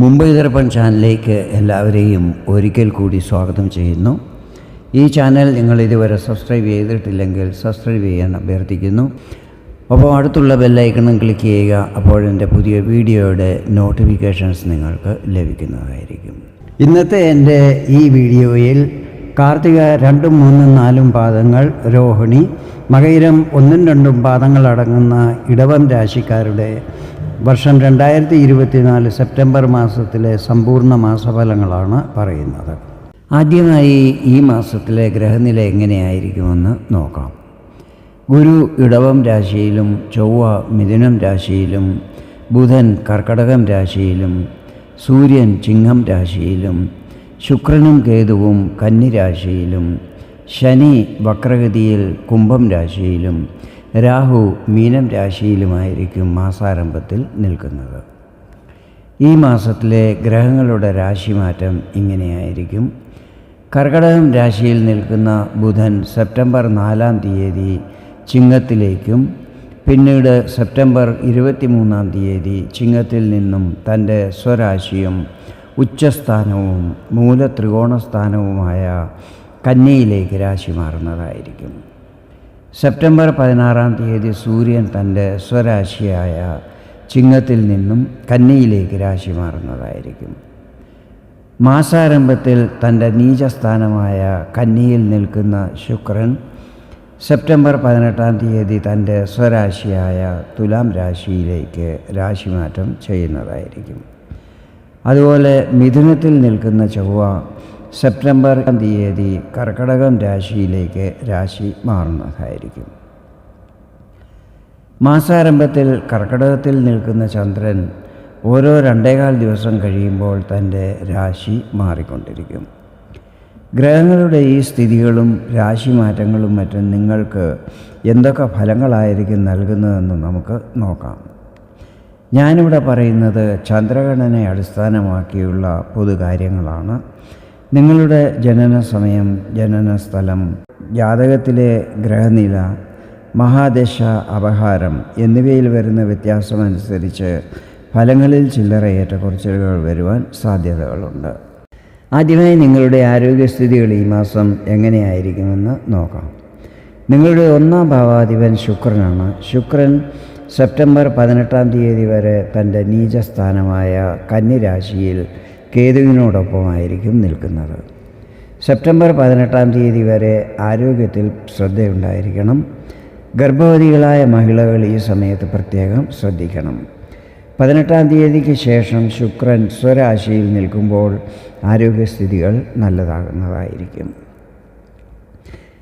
മുംബൈ ദർപ്പൺ ചാനലിലേക്ക് എല്ലാവരെയും ഒരിക്കൽ കൂടി സ്വാഗതം ചെയ്യുന്നു. ഈ ചാനൽ നിങ്ങൾ ഇതുവരെ സബ്സ്ക്രൈബ് ചെയ്തിട്ടില്ലെങ്കിൽ സബ്സ്ക്രൈബ് ചെയ്യാൻ അഭ്യർത്ഥിക്കുന്നു. അപ്പോൾ അടുത്തുള്ള ബെല്ലൈക്കണം ക്ലിക്ക് ചെയ്യുക അപ്പോഴെന്റെ പുതിയ വീഡിയോയുടെ നോട്ടിഫിക്കേഷൻസ് നിങ്ങൾക്ക് ലഭിക്കുന്നതായിരിക്കും. ഇന്നത്തെ എന്റെ ഈ വീഡിയോയിൽ കാർത്തിക രണ്ടും മൂന്നും നാലും പാദങ്ങൾ രോഹിണി മകയിരം ഒന്നും രണ്ടും പാദങ്ങളടങ്ങുന്ന ഇടവം രാശിക്കാരുടെ വർഷം രണ്ടായിരത്തി ഇരുപത്തിനാല് സെപ്റ്റംബർ മാസത്തിലെ സമ്പൂർണ മാസഫലങ്ങളാണ് പറയുന്നത്. ആദ്യമായി ഈ മാസത്തിലെ ഗ്രഹനില എങ്ങനെയായിരിക്കുമെന്ന് നോക്കാം. ഗുരു ഇടവം രാശിയിലും ചൊവ്വ മിഥുനം രാശിയിലും ബുധൻ കർക്കടകം രാശിയിലും സൂര്യൻ ചിങ്ങം രാശിയിലും ശുക്രനും കേതുവും കന്നിരാശിയിലും ശനി വക്രഗതിയിൽ കുംഭം രാശിയിലും രാഹു മീനം രാശിയിലുമായിരിക്കും മാസാരംഭത്തിൽ നിൽക്കുന്നത്. ഈ മാസത്തിലെ ഗ്രഹങ്ങളുടെ രാശിമാറ്റം ഇങ്ങനെയായിരിക്കും. കർക്കടകം രാശിയിൽ നിൽക്കുന്ന ബുധൻ സെപ്റ്റംബർ നാലാം തീയതി ചിങ്ങത്തിലേക്കും പിന്നീട് സെപ്റ്റംബർ ഇരുപത്തിമൂന്നാം തീയതി ചിങ്ങത്തിൽ നിന്നും തന്റെ സ്വരാശിയും ഉച്ചസ്ഥാനവും മൂലത്രികോണസ്ഥാനവുമായ കന്നിയിലേക്ക് രാശി മാറുന്നതായിരിക്കും. സെപ്റ്റംബർ പതിനാറാം തീയതി സൂര്യൻ തന്റെ സ്വരാശിയായ ചിങ്ങത്തിൽ നിന്നും കന്നിയിലേക്ക് രാശി മാറുന്നതായിരിക്കും. മാസാരംഭത്തിൽ തന്റെ നീചസ്ഥാനമായ കന്നിയിൽ നിൽക്കുന്ന ശുക്രൻ സെപ്റ്റംബർ പതിനെട്ടാം തീയതി തന്റെ സ്വരാശിയായ തുലാം രാശിയിലേക്ക് രാശിമാറ്റം ചെയ്യുന്നതായിരിക്കും. അതുപോലെ മിഥുനത്തിൽ നിൽക്കുന്ന ചൊവ്വ സെപ്റ്റംബർ തീയതി കർക്കടകം രാശിയിലേക്ക് രാശി മാറുന്നതായിരിക്കും. മാസാരംഭത്തിൽ കർക്കടകത്തിൽ നിൽക്കുന്ന ചന്ദ്രൻ ഓരോ രണ്ടേകാൽ ദിവസം കഴിയുമ്പോൾ തന്റെ രാശി മാറിക്കൊണ്ടിരിക്കും. ഗ്രഹങ്ങളുടെ ഈ സ്ഥിതികളും രാശി മാറ്റങ്ങളും മറ്റും നിങ്ങൾക്ക് എന്തൊക്കെ ഫലങ്ങളായിരിക്കും നൽകുന്നതെന്ന് നമുക്ക് നോക്കാം. ഞാനിവിടെ പറയുന്നത് ചന്ദ്രഗണനെ അടിസ്ഥാനമാക്കിയുള്ള പൊതുകാര്യങ്ങളാണ്. നിങ്ങളുടെ ജനന സമയം ജനന സ്ഥലം ജാതകത്തിലെ ഗ്രഹനില മഹാദശ അപഹാരം എന്നിവയിൽ വരുന്ന വ്യത്യാസമനുസരിച്ച് ഫലങ്ങളിൽ ചില്ലറ ഏറ്റക്കുറച്ചിലുകൾ വരുവാൻ സാധ്യതകളുണ്ട്. ആദ്യമായി നിങ്ങളുടെ ആരോഗ്യസ്ഥിതികൾ ഈ മാസം എങ്ങനെയായിരിക്കുമെന്ന് നോക്കാം. നിങ്ങളുടെ ഒന്നാം ഭാവാധിപൻ ശുക്രനാണ്. ശുക്രൻ സെപ്റ്റംബർ പതിനെട്ടാം തീയതി വരെ തന്റെ നീചസ്ഥാനമായ കന്നിരാശിയിൽ കേതുവിനോടൊപ്പമായിരിക്കും നിൽക്കുന്നത്. സെപ്റ്റംബർ പതിനെട്ടാം തീയതി വരെ ആരോഗ്യത്തിൽ ശ്രദ്ധയുണ്ടായിരിക്കണം. ഗർഭവതികളായ മഹിളകൾ ഈ സമയത്ത് പ്രത്യേകം ശ്രദ്ധിക്കണം. പതിനെട്ടാം തീയതിക്ക് ശേഷം ശുക്രൻ സ്വരാശിയിൽ നിൽക്കുമ്പോൾ ആരോഗ്യസ്ഥിതികൾ നല്ലതാകുന്നതായിരിക്കും.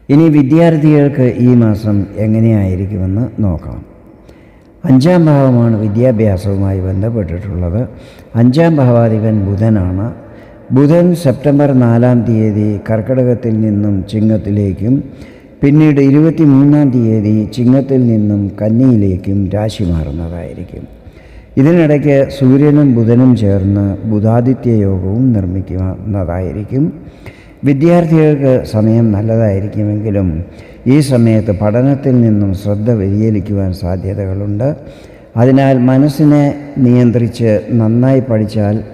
ഇനി വിദ്യാർത്ഥികൾക്ക് ഈ മാസം എങ്ങനെയായിരിക്കുമെന്ന് നോക്കാം. അഞ്ചാം ഭാവമാണ് വിദ്യാഭ്യാസവുമായി ബന്ധപ്പെട്ടിട്ടുള്ളത്. അഞ്ചാം ഭാവാധിപൻ ബുധനാണ്. ബുധൻ സെപ്റ്റംബർ നാലാം തീയതി കർക്കിടകത്തിൽ നിന്നും ചിങ്ങത്തിലേക്കും പിന്നീട് ഇരുപത്തി മൂന്നാം തീയതി ചിങ്ങത്തിൽ നിന്നും കന്നിയിലേക്കും രാശി മാറുന്നതായിരിക്കും. ഇതിനിടയ്ക്ക് സൂര്യനും ബുധനും ചേർന്ന് ബുധാദിത്യ യോഗവും നിർമ്മിക്കുന്നതായിരിക്കും. വിദ്യാർത്ഥികൾക്ക് സമയം നല്ലതായിരിക്കുമെങ്കിലും ഈ സമയത്ത് പഠനത്തിൽ നിന്നും ശ്രദ്ധ വ്യതിചലിക്കുവാൻ സാധ്യതകളുണ്ട്. അതിനാൽ മനസ്സിനെ നിയന്ത്രിച്ച് നന്നായി പഠിച്ചാൽ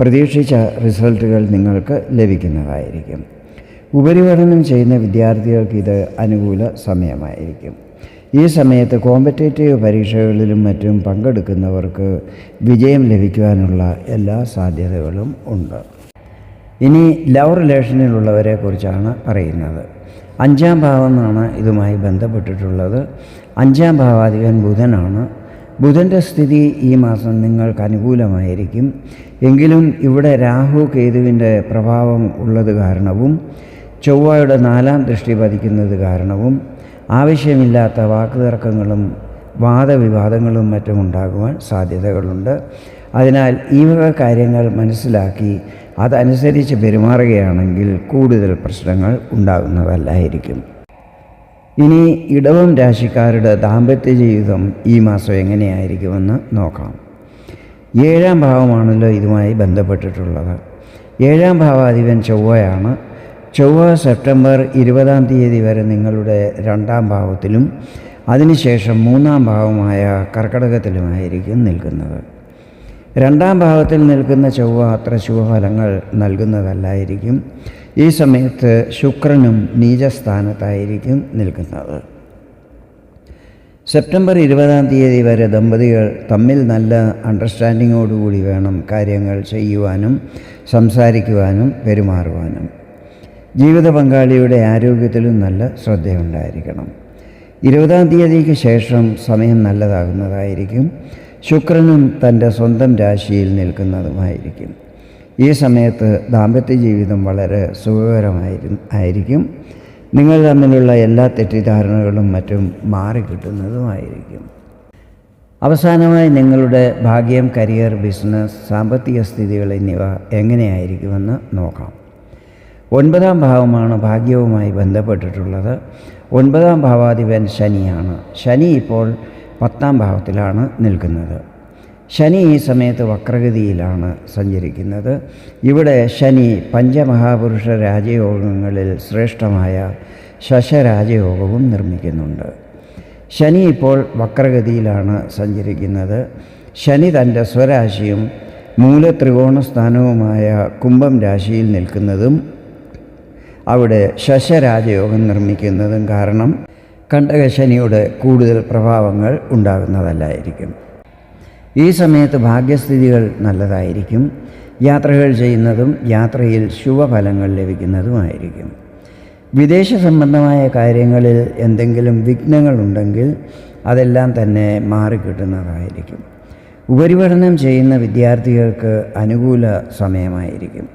പ്രതീക്ഷിച്ച റിസൾട്ടുകൾ നിങ്ങൾക്ക് ലഭിക്കുന്നതായിരിക്കും. ഉപരിപഠനം ചെയ്യുന്ന വിദ്യാർത്ഥികൾക്ക് ഇത് അനുകൂല സമയമായിരിക്കും. ഈ സമയത്ത് കോമ്പറ്റേറ്റീവ് പരീക്ഷകളിലും മറ്റും പങ്കെടുക്കുന്നവർക്ക് വിജയം ലഭിക്കുവാനുള്ള എല്ലാ സാധ്യതകളും ഉണ്ട്. ഇനി ലവ് റിലേഷനിലുള്ളവരെ കുറിച്ചാണ് പറയുന്നത്. അഞ്ചാം ഭാവം എന്നാണ് ഇതുമായി ബന്ധപ്പെട്ടിട്ടുള്ളത്. അഞ്ചാം ഭാവാധിപൻ ബുധനാണ്. ബുധന്റെ സ്ഥിതി ഈ മാസം നിങ്ങൾക്ക് അനുകൂലമായിരിക്കും. എങ്കിലും ഇവിടെ രാഹു കേതുവിന്റെ പ്രഭാവം ഉള്ളത് കാരണവും ചൊവ്വയുടെ നാലാം ദൃഷ്ടി പതിക്കുന്നത് കാരണവും ആവശ്യമില്ലാത്ത വാക്കുതർക്കങ്ങളും വാദവിവാദങ്ങളും മറ്റും ഉണ്ടാകുവാൻ സാധ്യതകളുണ്ട്. അതിനാൽ ഈ വക കാര്യങ്ങൾ മനസ്സിലാക്കി അതനുസരിച്ച് പെരുമാറുകയാണെങ്കിൽ കൂടുതൽ പ്രശ്നങ്ങൾ ഉണ്ടാകുന്നതല്ലായിരിക്കും. ഇനി ഇടവം രാശിക്കാരുടെ ദാമ്പത്യ ജീവിതം ഈ മാസം എങ്ങനെയായിരിക്കുമെന്ന് നോക്കാം. ഏഴാം ഭാവമാണല്ലോ ഇതുമായി ബന്ധപ്പെട്ടിട്ടുള്ളത്. ഏഴാം ഭാവാധിപൻ ചൊവ്വയാണ്. ചൊവ്വ സെപ്റ്റംബർ ഇരുപതാം തീയതി വരെ നിങ്ങളുടെ രണ്ടാം ഭാവത്തിലും അതിനുശേഷം മൂന്നാം ഭാവമായ കർക്കടകത്തിലുമായിരിക്കും നിൽക്കുന്നത്. രണ്ടാം ഭാഗത്തിൽ നിൽക്കുന്ന ചൊവ്വ അത്ര ശുഭഫലങ്ങൾ നൽകുന്നതല്ലായിരിക്കും. ഈ സമയത്ത് ശുക്രനും നീചസ്ഥാനത്തായിരിക്കും നിൽക്കുന്നത്. സെപ്റ്റംബർ ഇരുപതാം തീയതി വരെ ദമ്പതികൾ തമ്മിൽ നല്ല അണ്ടർസ്റ്റാൻഡിങ്ങോടുകൂടി വേണം കാര്യങ്ങൾ ചെയ്യുവാനും സംസാരിക്കുവാനും പെരുമാറുവാനും. ജീവിത പങ്കാളിയുടെ ആരോഗ്യത്തിലും നല്ല ശ്രദ്ധയുണ്ടായിരിക്കണം. ഇരുപതാം തീയതിക്ക് ശേഷം സമയം നല്ലതാകുന്നതായിരിക്കും. ശുക്രനും തന്റെ സ്വന്തം രാശിയിൽ നിൽക്കുന്നതുമായിരിക്കും. ഈ സമയത്ത് ദാമ്പത്യ ജീവിതം വളരെ സുഖകരമായിരുന്നു ആയിരിക്കും. നിങ്ങൾ തമ്മിലുള്ള എല്ലാ തെറ്റിദ്ധാരണകളും മറ്റും മാറിക്കിട്ടുന്നതുമായിരിക്കും അവസാനമായി നിങ്ങളുടെ ഭാഗ്യം കരിയർ ബിസിനസ് സാമ്പത്തിക സ്ഥിതികൾ എന്നിവ എങ്ങനെയായിരിക്കുമെന്ന് നോക്കാം. ഒൻപതാം ഭാവമാണ് ഭാഗ്യവുമായി ബന്ധപ്പെട്ടിട്ടുള്ളത്. ഒൻപതാം ഭാവാധിപൻ ശനിയാണ്. ശനി ഇപ്പോൾ പത്താം ഭാവത്തിലാണ് നിൽക്കുന്നത്. ശനി ഈ സമയത്ത് വക്രഗതിയിലാണ് സഞ്ചരിക്കുന്നത്. ഇവിടെ ശനി പഞ്ചമഹാപുരുഷ രാജയോഗങ്ങളിൽ ശ്രേഷ്ഠമായ ശശരാജയോഗവും നിർമ്മിക്കുന്നുണ്ട്. ശനി ഇപ്പോൾ വക്രഗതിയിലാണ് സഞ്ചരിക്കുന്നത്. ശനി തന്റെ സ്വരാശിയും മൂലത്രികോണ സ്ഥാനവുമായ കുംഭം രാശിയിൽ നിൽക്കുന്നതും അവിടെ ശശരാജയോഗം നിർമ്മിക്കുന്നതും കാരണം കണ്ടകശനിയുടെ കൂടുതൽ പ്രഭാവങ്ങൾ ഉണ്ടാകുന്നതല്ലായിരിക്കും. ഈ സമയത്ത് ഭാഗ്യസ്ഥിതികൾ നല്ലതായിരിക്കും. യാത്രകൾ ചെയ്യുന്നതും യാത്രയിൽ ശുഭഫലങ്ങൾ ലഭിക്കുന്നതുമായിരിക്കും. വിദേശ സംബന്ധമായ കാര്യങ്ങളിൽ എന്തെങ്കിലും വിഘ്നങ്ങളുണ്ടെങ്കിൽ അതെല്ലാം തന്നെ മാറിക്കിട്ടുന്നതായിരിക്കും ഉപരിപഠനം ചെയ്യുന്ന വിദ്യാർത്ഥികൾക്ക് അനുകൂല സമയമായിരിക്കും.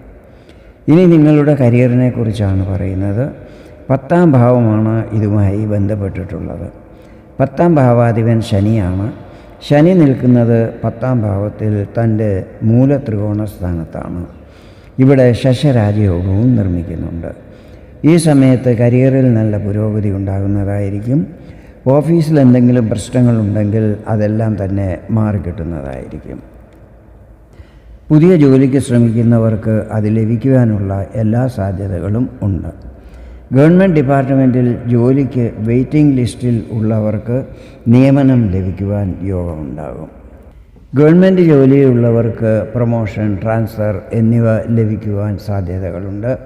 ഇനി നിങ്ങളുടെ കരിയറിനെ കുറിച്ചാണ് പറയുന്നത്. പത്താം ഭാവമാണ് ഇതുമായി ബന്ധപ്പെട്ടിട്ടുള്ളത്. പത്താം ഭാവാധിപൻ ശനിയാണ്. ശനി നിൽക്കുന്നത് പത്താം ഭാവത്തിൽ തന്റെ മൂലത്രികോണ സ്ഥാനത്താണ്. ഇവിടെ ശശരാജയോഗവും നിർമ്മിക്കുന്നുണ്ട്. ഈ സമയത്ത് കരിയറിൽ നല്ല പുരോഗതി ഉണ്ടാകുന്നതായിരിക്കും. ഓഫീസിൽ എന്തെങ്കിലും പ്രശ്നങ്ങളുണ്ടെങ്കിൽ അതെല്ലാം തന്നെ മാറിക്കിട്ടുന്നതായിരിക്കും. പുതിയ ജോലിക്ക് ശ്രമിക്കുന്നവർക്ക് അത് ലഭിക്കുവാനുള്ള എല്ലാ സാധ്യതകളും ഉണ്ട്. ഗവൺമെന്റ് ഡിപ്പാർട്ട്മെന്റിൽ ജോലിക്ക് വെയിറ്റിംഗ് ലിസ്റ്റിൽ ഉള്ളവർക്ക് നിയമനം ലഭിക്കുവാൻ യോഗമുണ്ടാകും. ഗവൺമെന്റ് ജോലിയിലുള്ളവർക്ക് പ്രൊമോഷൻ ട്രാൻസ്ഫർ എന്നിവ ലഭിക്കുവാൻ സാധ്യതകളുണ്ട്.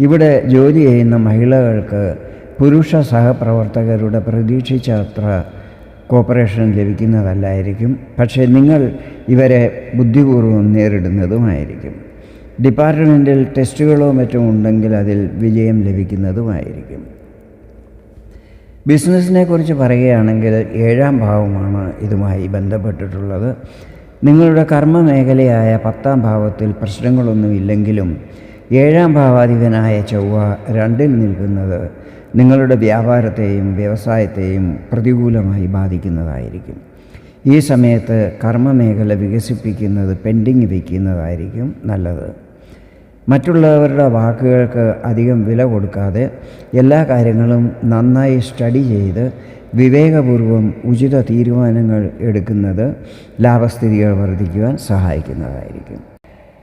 ഇവിടെ ജോലി ചെയ്യുന്ന മഹിളകൾക്ക് പുരുഷ സഹപ്രവർത്തകരുടെ പ്രതീക്ഷിച്ചത്ര കോപ്പറേഷൻ ലഭിക്കുന്നതല്ലായിരിക്കും. പക്ഷേ നിങ്ങൾ ഇവരെ ബുദ്ധിപൂർവം നേരിടുന്നതുമായിരിക്കും. ഡിപ്പാർട്ട്മെന്റിൽ ടെസ്റ്റുകളോ മറ്റും ഉണ്ടെങ്കിൽ അതിൽ വിജയം ലഭിക്കുന്നതുമായിരിക്കും. ബിസിനസ്സിനെ കുറിച്ച് പറയുകയാണെങ്കിൽ ഏഴാം ഭാവമാണ് ഇതുമായി ബന്ധപ്പെട്ടിട്ടുള്ളത്. നിങ്ങളുടെ കർമ്മ മേഖലയായ പത്താം ഭാവത്തിൽ പ്രശ്നങ്ങളൊന്നുമില്ലെങ്കിലും ഏഴാം ഭാവാധിപനായ ചൊവ്വ രണ്ടിൽ നിൽക്കുന്നത് നിങ്ങളുടെ വ്യാപാരത്തെയും വ്യവസായത്തെയും പ്രതികൂലമായി ബാധിക്കുന്നതായിരിക്കും. ഈ സമയത്ത് കർമ്മമേഖല വികസിപ്പിക്കുന്നത് പെൻഡിങ് വയ്ക്കുന്നതായിരിക്കും നല്ലത്. മറ്റുള്ളവരുടെ വാക്കുകൾക്ക് അധികം വില കൊടുക്കാതെ എല്ലാ കാര്യങ്ങളും നന്നായി സ്റ്റഡി ചെയ്ത് വിവേകപൂർവം ഉചിത തീരുമാനങ്ങൾ എടുക്കുന്നത് ലാഭസ്ഥിതികൾ വർദ്ധിക്കുവാൻ സഹായിക്കുന്നതായിരിക്കും.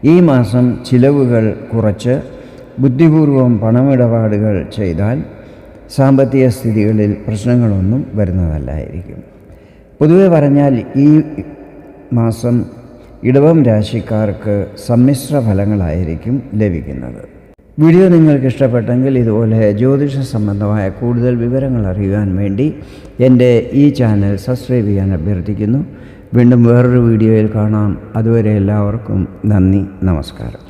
ഈ മാസം ചിലവുകൾ കുറച്ച് ബുദ്ധിപൂർവം പണമിടപാടുകൾ ചെയ്താൽ സാമ്പത്തിക സ്ഥിതികളിൽ പ്രശ്നങ്ങളൊന്നും വരുന്നതല്ലായിരിക്കും. പൊതുവെ പറഞ്ഞാൽ ഈ മാസം ഇടവം രാശിക്കാർക്ക് സമ്മിശ്ര ഫലങ്ങളായിരിക്കും ലഭിക്കുന്നത്. വീഡിയോ നിങ്ങൾക്ക് ഇഷ്ടപ്പെട്ടെങ്കിൽ ഇതുപോലെ ജ്യോതിഷ സംബന്ധമായ കൂടുതൽ വിവരങ്ങൾ അറിയുവാൻ വേണ്ടി എന്റെ ഈ ചാനൽ സബ്സ്ക്രൈബ് ചെയ്യാൻ അഭ്യർത്ഥിക്കുന്നു. വീണ്ടും വേറൊരു വീഡിയോയിൽ കാണാം. അതുവരെ എല്ലാവർക്കും നന്ദി നമസ്കാരം.